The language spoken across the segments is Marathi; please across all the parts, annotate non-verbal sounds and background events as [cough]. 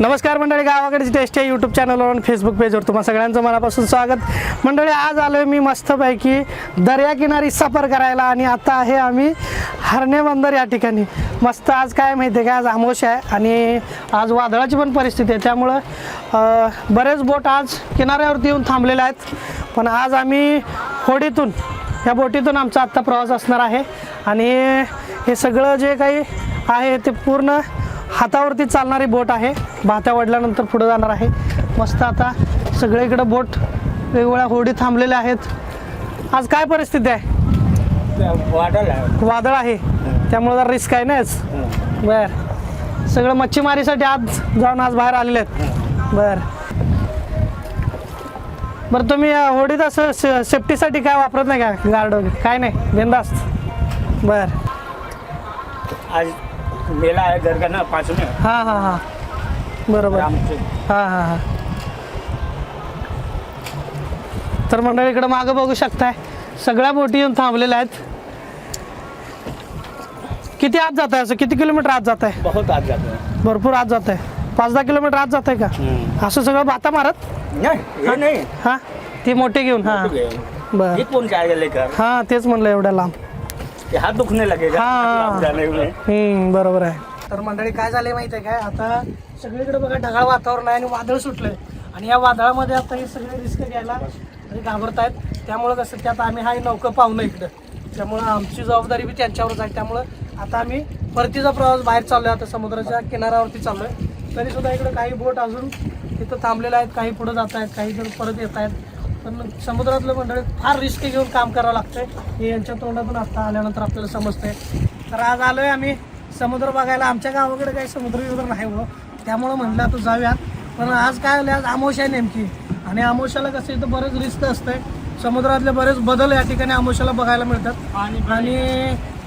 नमस्कार मंडळी गावाकडची टेस्ट आहे यूट्यूब चॅनलवर आणि फेसबुक पेजवर तुम्हाला सगळ्यांचं मनापासून स्वागत. मंडळी आज आलो मी मस्तपैकी दर्याकिनारी सफर करायला आणि आता आहे आम्ही हरणे बंदर या ठिकाणी. मस्त आज काय माहिती आहे का आज आमोश आहे आणि आज वादळाची पण परिस्थिती आहे. त्यामुळं बरेच बोट आज किनाऱ्यावरती येऊन थांबलेले आहेत. पण आज आम्ही होडीतून या बोटीतून आमचा आत्ता प्रवास असणार आहे. आणि हे सगळं जे काही आहे ते पूर्ण हातावरती चालणारी बोट आहे. भात्या वडल्यानंतर पुढे जाणार आहे. मस्त आता सगळीकडे बोट वेगवेगळ्या होडी थांबलेल्या आहेत. आज काय परिस्थिती आहे? वाढायला वादळ आहे. त्यामुळे जरा रिस्क आहे नाच. बर. सगळं मच्छीमारीसाठी आज जाऊन आज बाहेर आलेले आहेत. बर. बरं तुम्ही होडीत असं से- सेफ्टीसाठी काय वापरत नाही का? गार्ड वगैरे? काय नाही. बिंदास्त. बर. आज मेला आहे में हां हां हां. बरोबर. आमचे. हां हां हां. तर मंडळी इकडं मागं बघू शकताय. सगळ्या बोटी येऊन थांबलेल्या आहेत. किती आत जात आहे असं? किती किलोमीटर आत जात आहे बहुत आज जातो है भरपूर आत जात आहे पाच दहा किलोमीटर आत जात आहे का असं सगळं बाता मारत? नहीं हां ती मोठी घेऊन हां. बर. हां तेच म्हणलं एवढ्या लांब. ये हाथ दुखने लगेगा हाँ। हम्म, बरोबर आहे. तर मंडळी काय झालंय माहिती आहे काय? आता सगळीकडे बघा ढगाळ वातावरण आहे आणि वादळ सुटलंय. आणि या वादळामध्ये आता हे सगळे रिस्क घ्यायला म्हणजे घाबरतायत. त्यामुळं कसं त्यात आम्ही हा नौका पाहुणं इकडं. त्यामुळं आमची जबाबदारी बी त्यांच्यावरच आहे. त्यामुळं आता आम्ही परतीचा प्रवास बाहेर चाललोय आता समुद्राच्या किनाऱ्यावरती चाललोय. तरी सुद्धा इकडे काही बोट अजून तिथं थांबलेले आहेत काही पुढे जात आहेत काही जण परत येत आहेत पण समुद्रातलं मंडळी फार रिस्क घेऊन काम करावं लागतंय. हे यांच्या तोंडातून आता आल्यानंतर आपल्याला समजतंय. तर आज आलोय आम्ही समुद्र बघायला. आमच्या गावाकडे काही समुद्र वगैरे नाही हो. त्यामुळं म्हणलं आता जाऊयात. पण आज काय झालं आज आमोश आहे नेमकी. आणि आमोशाला कसं इथं बरेच रिस्क असतंय. समुद्रातले बरेच बदल या ठिकाणी आमोशाला बघायला मिळतात. आणि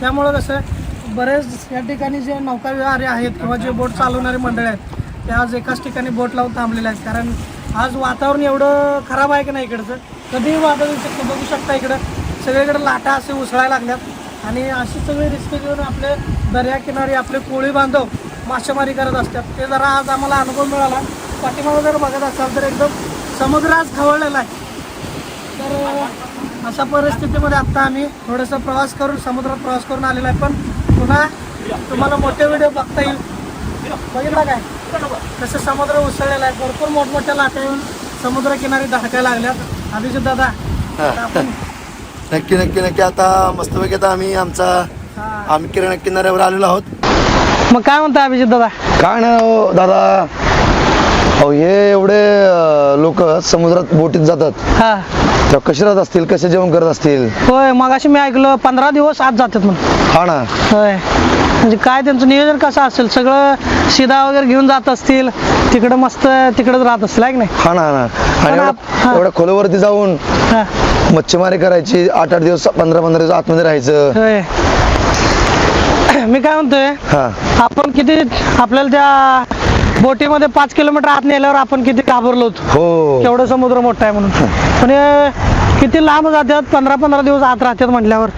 त्यामुळं कसं बरेच या ठिकाणी जे नौकाविहारी आहेत किंवा जे बोट चालवणारे मंडळी आहेत ते आज एकाच ठिकाणी बोट लावून थांबलेले आहेत. कारण आज वातावरण एवढं खराब आहे की नाही इकडचं? कधीही वादळ येऊ शकतं बघू शकता इकडं. सगळीकडे लाटा असे उसळायला लागल्यात. आणि अशी सगळी रिस्क घेऊन आपले दर्याकिनारी आपले कोळी बांधव मासेमारी करत असतात. ते जरा आज आम्हाला अनुभव मिळाला. पाठीमागं जर बघत असाल तर एकदम समुद्र आज खवळलेला आहे. तर अशा परिस्थितीमध्ये आत्ता आम्ही थोडंसं प्रवास करून समुद्रात प्रवास करून आलेला आहे. पण पुन्हा तुम्हाला मोठे व्हिडिओ बघता येईल. बघितला काय? कसं समुद्र उसळलेला आहे. भरपूर मोठमोठ्या लाटा येऊन समुद्र किनारी धडकायला लागल्यात. अभिजित दादा आपण नक्की नक्की नक्की. आता मस्तपैकी आता आम्ही आमचा. आम्ही किराणा किनाऱ्यावर आलेलो आहोत. मग काय म्हणता अभिजित दादा? काय ना हो दादा. अहो हे एवढे लोक समुद्रात बोटीत जातात. हा. तेव्हा कसे राहत असतील? कसे जेवण करत असतील? होय मग अशी मी ऐकलं पंधरा दिवस आत जातात म्हणून. हा ना. होय. म्हणजे काय त्यांचं नियोजन कसं असेल? सगळं शिदा वगैरे घेऊन जात असतील तिकडं मस्त तिकडंच राहत असतील आहे की नाही? हा ना हा ना. पण आणि आप- एवढ्या- हा. एवढ्या खोलीवरती जाऊन हा. मच्छीमारी करायची आठ आठ दिवस पंधरा पंधरा दिवस आतमध्ये राहायचं. होय. मी काय म्हणतोय हा. आपण किती आपल्याला त्या बोटीमध्ये पाच किलोमीटर आत नेल्यावर आपण किती घाबरलो होतो. हो. केवढं समुद्र मोठा आहे म्हणून. पण हे किती लांब जातात पंधरा पंधरा दिवस आत राहतात म्हटल्यावर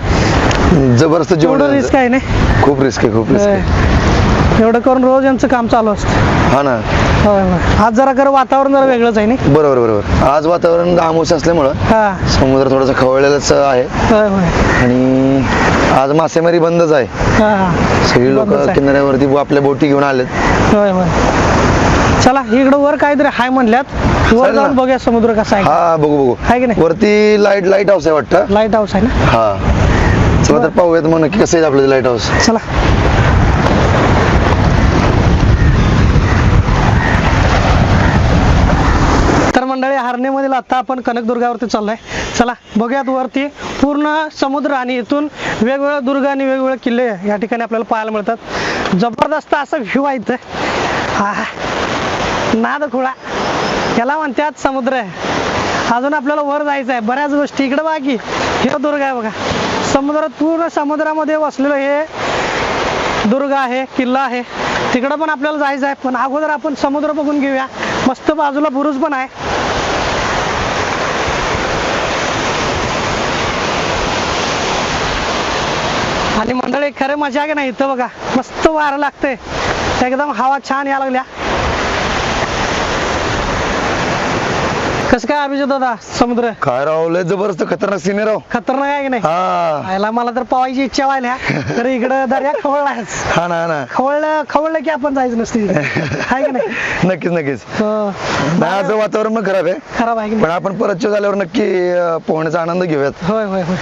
जबरदस्त जेवण एवढं रिस्क आहे नाही. खूप रिस्क आहे खूप रिस्क. आहे. एवढं करून रोज यांचं काम चालू असतं. हा ना. आज जरा खरं वातावरण जरा वेगळंच आहे नाही? बरोबर बरोबर. आज वातावरण आमोस असल्यामुळं हा. समुद्र थोडंसं खवळलेलंच आहे. आणि आज मासेमारी बंदच आहे. हा सगळी लोक. किनाऱ्यावरती आपल्या बोटी घेऊन आलेत. चला इकडं वर काहीतरी हाय म्हणल्यात. वर जाऊन. बघूया समुद्र कसा आहे. हा बघू बघू. आहे की नाही? वरती लाइट लाइट हाऊस आहे वाटतं. लाइट हाऊस आहे ना? हा. तर पाहूयात मग नक्की कसं आहे आपलं लाइट हाऊस चला. तर मंडळी हरणेमधील आता आपण कनकदुर्गावरती चाललोय. चला बघूयात वरती पूर्ण समुद्र आणि इथून वेगवेगळे दुर्ग आणि वेगवेगळे किल्ले या ठिकाणी आपल्याला पाहायला मिळतात. जबरदस्त असं व्ह्यू आहे इथं. आहा. नाद खुळा. याला म्हणतात समुद्र. अजून आपल्याला वर जायचं आहे बऱ्याच गोष्टी. इकडे बघा की हे दुर्ग आहे बघा. समुद्रात पूर्ण समुद्रामध्ये वसलेलं हे दुर्ग आहे किल्ला आहे. तिकडं पण आपल्याला जायचं आहे पण अगोदर आपण समुद्र बघून घेऊया. मस्त बाजूला बुरुज पण आहे. आणि मंडळी खरे मजा आहे की नाही? इथं बघा मस्त वारं लागतंय. एकदम हवा छान या लागल्या. कसं काय अभिजित दादा? समुद्र. काय राव लय जबरदस्त खतरनाक सिने राव. खतरनाक आहे की नाही? हा. आयला मला तर पवायची इच्छा व्हायला तर इकडं दर्या खवळलाच. हा ना हा ना. खवळलं खवळलं की आपण जायचं नसते आहे [laughs] की नाही? नक्कीच नक्कीच. हो. नाही आज वातावरण पण खराब आहे. खराब आहे की पण आपण परत झाल्यावर नक्की अं, पोहण्याचा आनंद घेऊयात. होय होय होय.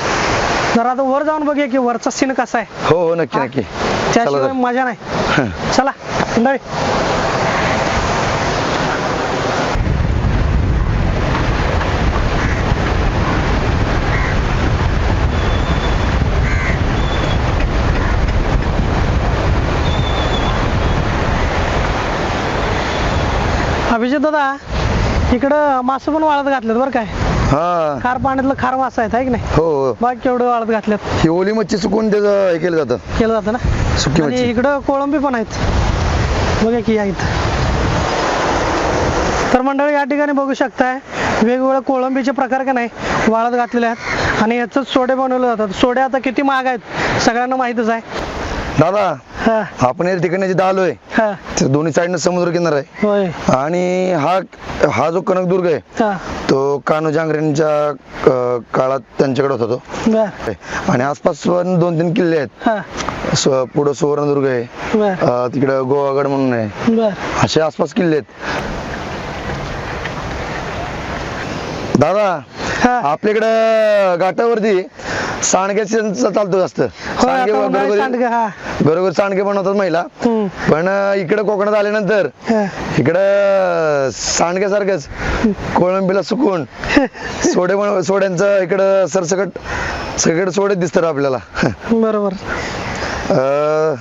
जरा आता वर जाऊन बघूया की वरचा सीन कसा आहे. हो हो नक्की नक्की. चला त्याशिवाय. मजा नाही. [laughs] चला मंडळी. अभिजित दादा इकडं मासं पण वाळत घातलेत बरं काय. हा. खार पाण्यातलं खार मासा आहेत आहे की नाही? हो. बघ केवढं वाळत घातल्यात ही ओली मच्छी चुकून त्याचं हे केलं जातं. केलं जातं ना? सुकी आणि मच्छी. इकडं कोळंबी पण आहेत. बघा की या इथं. तर मंडळी या ठिकाणी बघू शकताय वेगवेगळ्या कोळंबीचे प्रकार का नाही वाळत घातलेले आहेत. आणि याच सोडे बनवले जातात. सोडे आता किती महाग आहेत सगळ्यांना माहितच आहे. दादा आपण या ठिकाणी जिथं आलोय हा. तर दोन्ही साईडनं समुद्र किनारा आहे. आणि हा हा जो कनकदुर्ग आहे हा. तो कान्हो जांगरेंच्या काळात त्यांच्याकडे होता तो. आणि आसपास दोन तीन किल्ले आहेत. हा. पुढं सुवर्णदुर्ग आहे. तिकडं गोवागड म्हणून आहे. असे आसपास किल्ले आहेत. दादा [laughs] आपल्याकडं घाटावरती सांडगे चालतो जास्त सांडगे बरोबर सांडगं, हा. बनवतात महिला. पण इकडं कोकणात आल्यानंतर. इकडं सांडग्यासारखंच कोळंबीला सुकून [laughs] सोडे सोड्यांचं इकडं सरसकट सगळीकडे सोडे दिसतात आपल्याला. बरोबर. अं,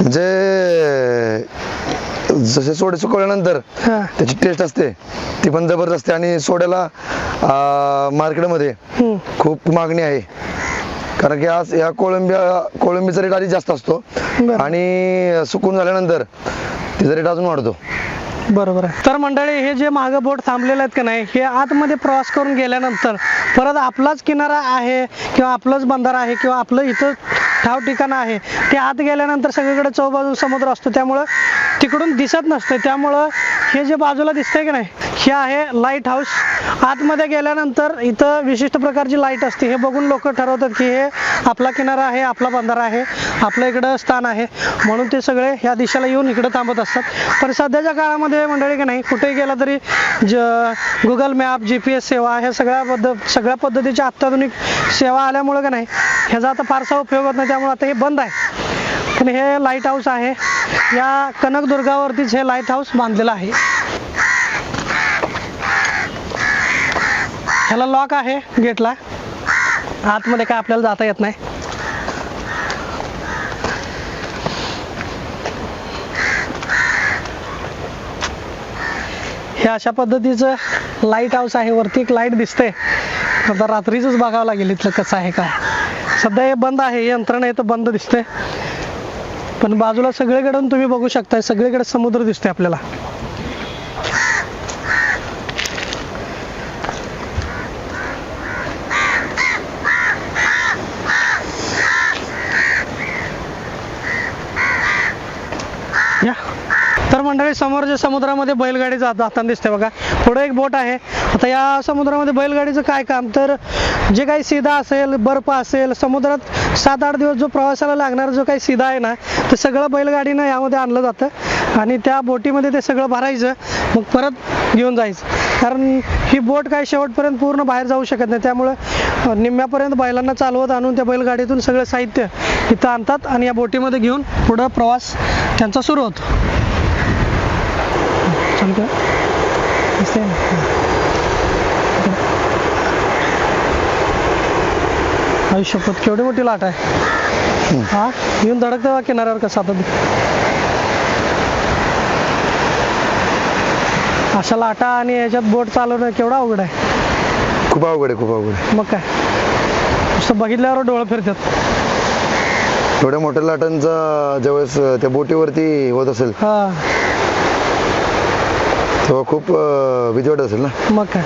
म्हणजे जसे सोडे सुकवल्यानंतर त्याची टेस्ट असते. ती पण जबरदस्त असते. आणि सोड्याला मार्केटमध्ये. खूप मागणी आहे. कारण की आज या कोळंबिया कोळंबीचा रेट आधी जास्त असतो. आणि सुकून झाल्यानंतर तिचा रेट अजून वाढतो. बरोबर आहे. तर मंडळी हे जे मागं बोट थांबलेले आहेत का नाही हे आतमध्ये प्रवास करून गेल्यानंतर परत आपलाच किनारा आहे किंवा आपलंच बंधारा आहे किंवा आपलं इथं ठाव ठिकाण आहे ते आत गेल्यानंतर सगळीकडे चौबाजू समुद्र असतो. त्यामुळं तिकडून दिसत नसतं. त्यामुळं हे जे बाजूला दिसतंय की नाही हे आहे लाइट हाऊस आतमध्ये गेल्यानंतर इथं विशिष्ट प्रकारची लाइट असते. हे बघून लोक ठरवतात की हे आपला किनारा आहे आपला बंधारा आहे आपलं इकडं स्थान आहे. म्हणून ते सगळे ह्या दिशेला येऊन इकडं थांबत असतात. पण सध्याच्या काळामध्ये मंडळी की नाही कुठेही गेला तरी ज Google map G P S सेवा ह्या सगळ्या पद्ध सगळ्या पद्धतीच्या अत्याधुनिक सेवा आल्यामुळं का नाही ह्याचा आता फारसा उपयोग होत नाही. त्यामुळे आता हे बंद आहे. पण हे लाइट हाऊस आहे. या कनकदुर्गावरतीच हे लाइट हाऊस बांधलेलं आहे. ह्याला लॉक आहे गेटला. आतमध्ये काय आपल्याला जाता येत नाही. हे अशा पद्धतीचं लाइट हाऊस आहे. वरती एक लाइट दिसते आता रात्रीच बघावं लागेल इथलं कसं आहे काय. सध्या हे बंद आहे. हे यंत्रणा इथं बंद दिसते पण बाजूला सगळीकडून तुम्ही बघू शकताय सगळीकडे समुद्र दिसतोय आपल्याला. या. तर मंडळी समोर जे समुद्रामध्ये बैलगाडी जात जाताना दिसते बघा. पुढे एक बोट आहे. आता या समुद्रामध्ये बैलगाडीचं काय काम? तर जे काही सीधा असेल बर्फ असेल समुद्रात सात आठ दिवस जो प्रवासाला लागणार जो काही सीधा आहे ना ते सगळं बैलगाडीनं यामध्ये आणलं जातं. आणि त्या बोटीमध्ये ते सगळं भरायचं मग परत घेऊन जायचं. कारण ही बोट काय शेवटपर्यंत पूर्ण बाहेर जाऊ शकत नाही. त्यामुळं निम्म्यापर्यंत बैलांना चालवत आणून त्या बैलगाडीतून सगळं साहित्य इथं आणतात आणि या बोटीमध्ये घेऊन पुढं प्रवास त्यांचा सुरू होतो. शपथ केवढी मोठी लाट आहे? हा? येऊन धडकतं बा किनाऱ्यावर कसं आता. अशा लाटा आणि याच्यात बोट चालवणं केवढा अवघड आहे? खूप अवघड आहे खूप अवघड आहे. मग काय? नुसतं बघितल्यावर डोळं फिरतात. एवढ्या मोठ्या लाटांचा ज्यावेळेस त्या बोटीवरती होत असेल तेव्हा खूप वाटत असेल ना? मग काय?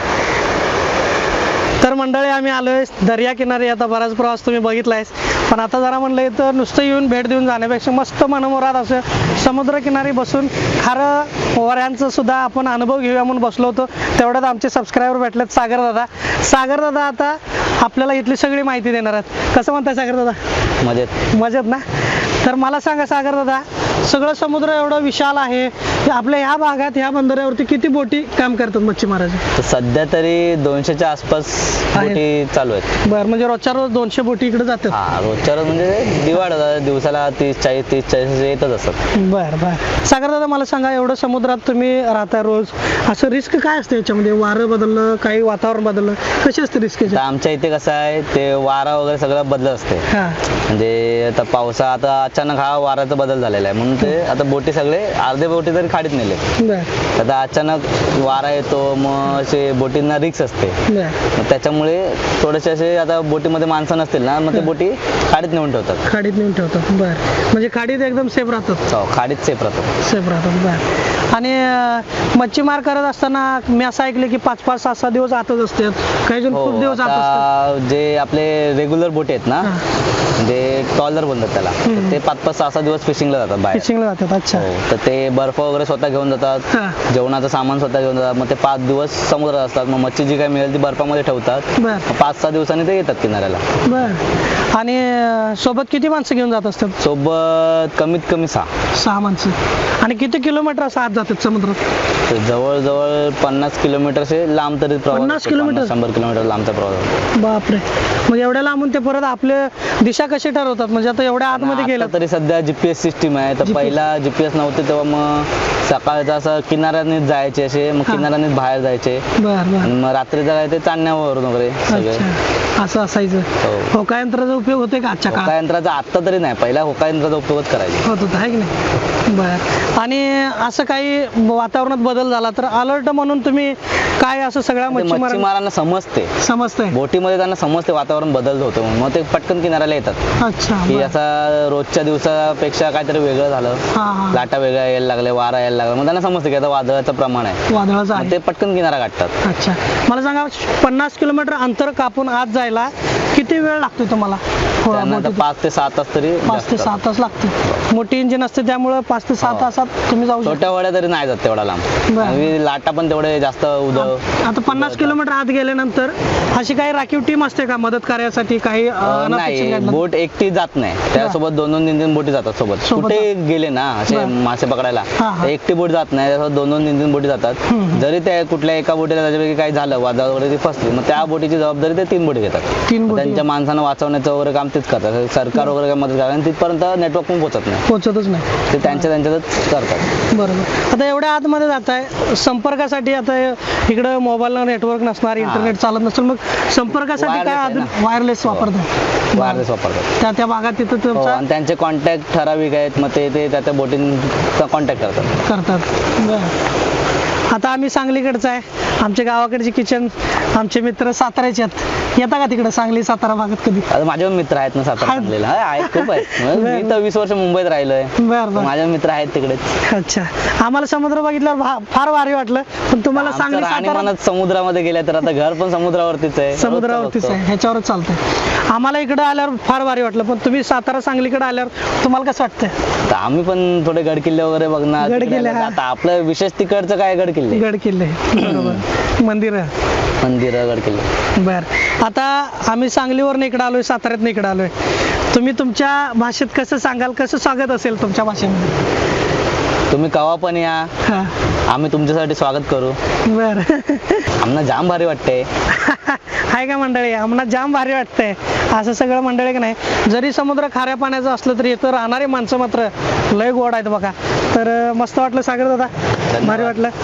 तर मंडळी आम्ही आलोय दर्या किनारी. आता बराच प्रवास तुम्ही बघितलाय पण आता जरा म्हणलं तर नुसतं येऊन भेट देऊन जाण्यापेक्षा मस्त मनमुराद असं समुद्र किनारी बसून खरं वऱ्यांचं सुद्धा आपण अनुभव घेऊया म्हणून बसलो होतो. तेवढ्यात आमचे सबस्क्रायबर भेटलेत सागर दादा. सागर दादा आता आपल्याला इथली सगळी माहिती देणार आहेत. कसं म्हणताय सागर दादा? मजेत. मजेत ना? तर मला सांगा सागर दादा सगळं समुद्र एवढं विशाल आहे [laughs] आपल्या ह्या भागात ह्या बंदरावरती किती बोटी काम करतात मच्छीमाराच्या तर सध्या तरी दोनशेच्या आसपास आहेत. बोटी चालू आहेत. बरं म्हणजे रोजच्या रोज दोनशे बोटी इकडे जातात. हा रोजच्या रोज म्हणजे दिवाळ दिवसाला तीस चाळीस तीस चाळीस येतच असतात. बर बर. सागर दादा मला सांगा एवढं समुद्रात तुम्ही राहता रोज असं रिस्क काय असतं याच्यामध्ये? वारं बदललं काही वातावरण बदललं कशी असते रिस्क तर आमच्या इथे कसं आहे ते वारा वगैरे सगळं बदलत असते. हा. म्हणजे आता पावसा आता अचानक हा वाऱ्याचा बदल झालेला आहे. म्हणून ते आता बोटी सगळे अर्धे बोटी तरी खाडीत नेले. बर. आता अचानक वारा येतो मग असे बोटींना रिक्स असते. बर. मग त्याच्यामुळे थोडेसे असे आता बोटीमध्ये माणसं नसतील ना मग ते बोटी खाडीत नेऊन ठेवतात. खाडीत नेऊन ठेवतात. बर. म्हणजे खाडीत एकदम सेफ राहतात. हो, खाडीत सेफ राहतात. सेफ राहतात बर. आणि अं, मच्छीमार करत असताना मी असं ऐकलं की पाच पाच सहा सहा दिवस आतच असतात. काही जण खूप हो दिवस आत असतात. आता जे आपले रेग्युलर बोटी आहेत ना हा. म्हणजे टॉलर बोलतात त्याला हम्म. ते पाच पाच सहा सहा दिवस फिशिंगला जातात बाहेर. फिशिंगला जातात अच्छा. हो तर ते बर्फ वगैरे स्वतः घेऊन जातात. जेवणाचं सामान स्वतः घेऊन जातात. मग ते पाच दिवस समुद्रात असतात. मग मच्छी जी काय मिळेल ती बर्फामध्ये ठेवतात. पाच सहा दिवसांनी ते येतात किनाऱ्याला. बर. आणि सोबत किती माणसं घेऊन जात असतात? सोबत कमीत कमी सहा. सहा माणसं. आणि किती किलोमीटर असं आत जातात समुद्रात? जवळजवळ पन्नास किलोमीटरचे लांब तरी प्रवास 50 असतो. किलोमीटर? शंभर किलोमीटर लांबचा प्रवास. बापरे. मग एवढ्या लांबून ते परत आपले दिशा कशी ठरवतात? म्हणजे आता एवढ्या आतमध्ये आता गेलं तरी सध्या जीपीएस सिस्टीम आहे. तर. पहिला जीपीएस नव्हते तेव्हा मग सकाळचं असं किनाऱ्यानेच जायचे असे मग. किनाऱ्यानेच बाहेर जायचे. बर बर. आणि मग रात्रीचं काय ते चांदण्यावरून वगैरे सगळे. अच्छा. असं असायचं. हो. होका यंत्राचा उपयोग होते का आजच्या होका काळात? यंत्राचा आत्ता तरी नाही. पहिला होका यंत्राचा उपयोगच करायचे. होत होता आहे की नाही? बर. आणि असं काही वातावरणात बदल झाला तर अलर्ट म्हणून तुम्ही काय असं सगळ्या ते मच्छीमार मच्छीमारांना समजते. समजतंय. बोटीमध्ये त्यांना समजते वातावरण बदलत होतं म्हणून. मग ते पटकन किनाऱ्याला येतात. अच्छा की बर. असा रोजच्या दिवसापेक्षा काहीतरी वेगळं झालं. हा हा. लाटा वेगळ्या यायला लागले वारा यायला लागला. मग त्यांना समजतं की आता वादळाचं प्रमाण आहे. वादळाचं मग आहे. ते पटकन किनारा गाठतात अच्छा. मला सांगा पन्नास किलोमीटर अंतर कापून आत जायला किती वेळ लागतो तुम्हाला त्यांना आता बोटीत? पाच ते सात तास तरी पाच ते जास्त. सहा तास लागते मोठी इंजिन असते त्यामुळे पाच ते सहा हो. तासात तुम्ही जाऊ शकता छोट्या वड्या तरी नाही जात तेवढा लांब बरं. आणि लाटा पण तेवढे जास्त उदळ आता पन्नास किलोमीटर आत गेल्यानंतर अशी काही राखीव टीम असते का मदत कार्यासाठी काही अं, अं, अनपेक्षित नाही घटना? बोट एकटी जात नाही त्यासोबत दोन दोन तीन तीन बोटी जातात सोबत सोबत कुठे गेले ना असे बरं. मासे पकडायला हा, हा. तर एकटी बोट जात नाही त्यासोबत दोन दोन तीन तीन बोटी जातात हम्म. जरी त्या कुठल्या एका बोटीला त्याच्यापैकी काही झालं वादळ वगैरे ती फसली मग त्या बोटीची जबाबदारी ते तीन बोटी घेतात तीन बोटी त्यांच्या माणसांना वाचवण्याचं वगैरे काम तेच करतात. सरकार वगैरे काय मदत करतात आणि तिथपर्यंत नेटवर्क पण पोहोचत नाही. पोहोचतच नाही. ते त्यांच्या त्यांच्यातच करतात. बरोबर. आता एवढ्या आतमध्ये जात आहे. संपर्कासाठी आता इकडं मोबाईलला नेटवर्क नसणार इंटरनेट चालत नसेल मग संपर्कासाठी Wireless काय आहे. वायरलेस. वापरतात? वायरलेस वापरतात. त्या त्या भागात तिथं हो, तुमचा आणि त्यांचे कॉन्टॅक्ट ठराविक आहेत. मग ते ते त्या त्या बोटींचा कॉन्टॅक्ट करतात. करतात. बरं. आता आम्ही सांगलीकडचं आहे. आमच्या गावाकडचे किचन आमचे मित्र साताऱ्याचे आहेत. येता का तिकडे सांगली सातारा भागात कधी? आता माझे पण मित्र आहेत ना सातारा आहेत. सांगलीला. हा, आहेत खूप आहेत. [laughs] मग बरं. मी तर वीस वर्ष मुंबईत राहिलोय. बरं बरं. माझे मित्र आहेत तिकडे अच्छा. आम्हाला समुद्र बघितल्यावर भा- फार भारी वाटलं. पण तुम्हाला सांगली सातारा राहणीमानच समुद्रामध्ये गेल्या तर आता घर पण समुद्रावरतीच आहे. समुद्रावरतीच आहे. ह्याच्यावरच चालतंय. आम्हाला इकडे आल्यावर फार भारी वाटलं. पण तुम्ही सातारा सांगलीकडे आल्यावर तुम्हाला कसं वाटतंय? तर आम्ही पण थोडे गडकिल्ले वगैरे बघणार गडकिल्ले, तिकडे हा. आता आपलं विशेष तिकडचं काय गडकिल्ले? गड किल्ले बरोबर. मंदिर. मंदिर गडकिल्ले. बर. आता आम्ही सांगलीवरनं इकडे आलोय साताऱ्यात इकडे आलोय. तुम्ही तुमच्या भाषेत कसं सांगाल कसं स्वागत असेल तुमच्या भाषेमध्ये? तुम्ही कवा पण या. हा. आम्ही तुमच्यासाठी स्वागत करू. बर. आम्हाला जाम भारी वाटते आहे [laughs] का मंडळी? आम्हाला जाम भारी वाटतंय. असं सगळं मंडळी का नाही? जरी समुद्र खाऱ्या पाण्याचं असलं तरी इथं राहणारे माणसं मात्र लय गोड आहेत बघा. तर अं, मस्त वाटलं सागर दादा. भारी वाटलं.